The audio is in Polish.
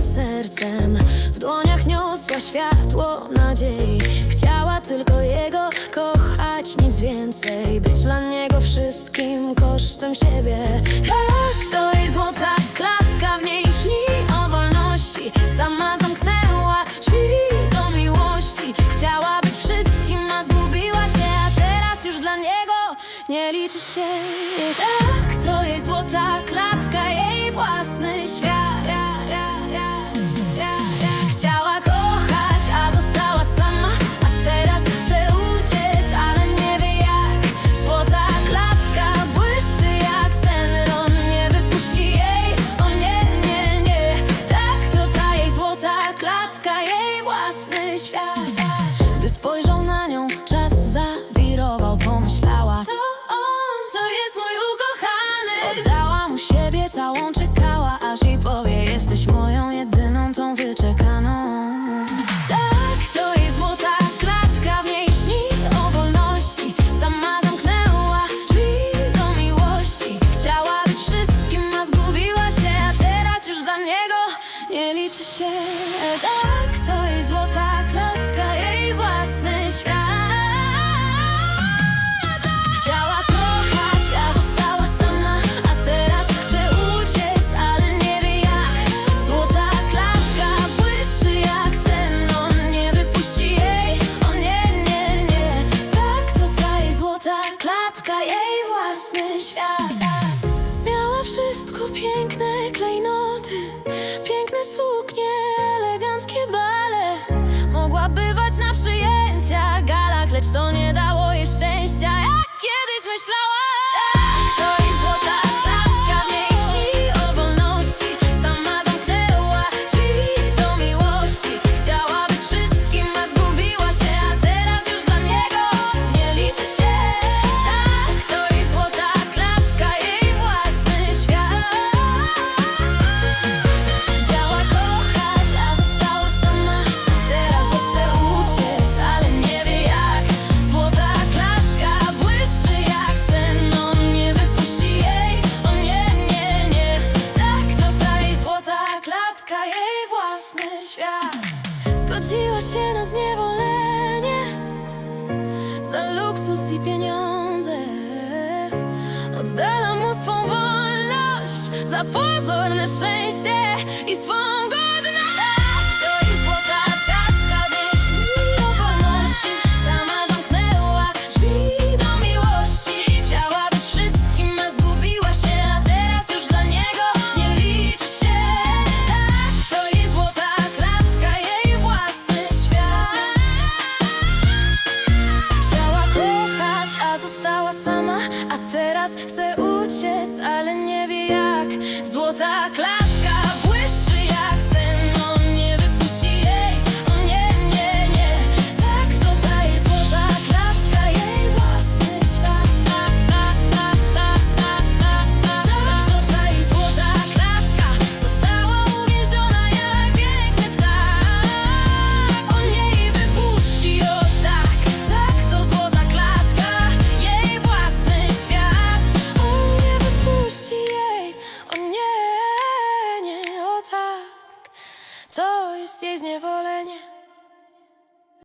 sercem. W dłoniach niosła światło nadziei. Chciała tylko jego kochać, nic więcej. Być dla niego wszystkim kosztem siebie. Tak, to jej złota klatka W niej śni o wolności. Sama zamknęła drzwi do miłości. Chciała być wszystkim, a zgubiła się. A teraz już dla niego nie liczy się. Tak, to jej złota klatka Jej własny siebie, całą czekała Aż jej powie, jesteś moją jedyną, tą wyczekaną. Tak, to jej złota klatka W niej śni. O wolności Sama zamknęła drzwi do miłości. Chciała być wszystkim, a zgubiła się A teraz już dla niego nie liczy się wszystko, piękne klejnoty Piękne suknie, eleganckie bale. Mogła bywać na przyjęciach, galach Lecz to nie dało jej szczęścia. Jak kiedyś myślała Luksus i pieniądze. Oddala mu swą wolność Za pozorne szczęście i swą jak złota klasa. jest niezniewolenie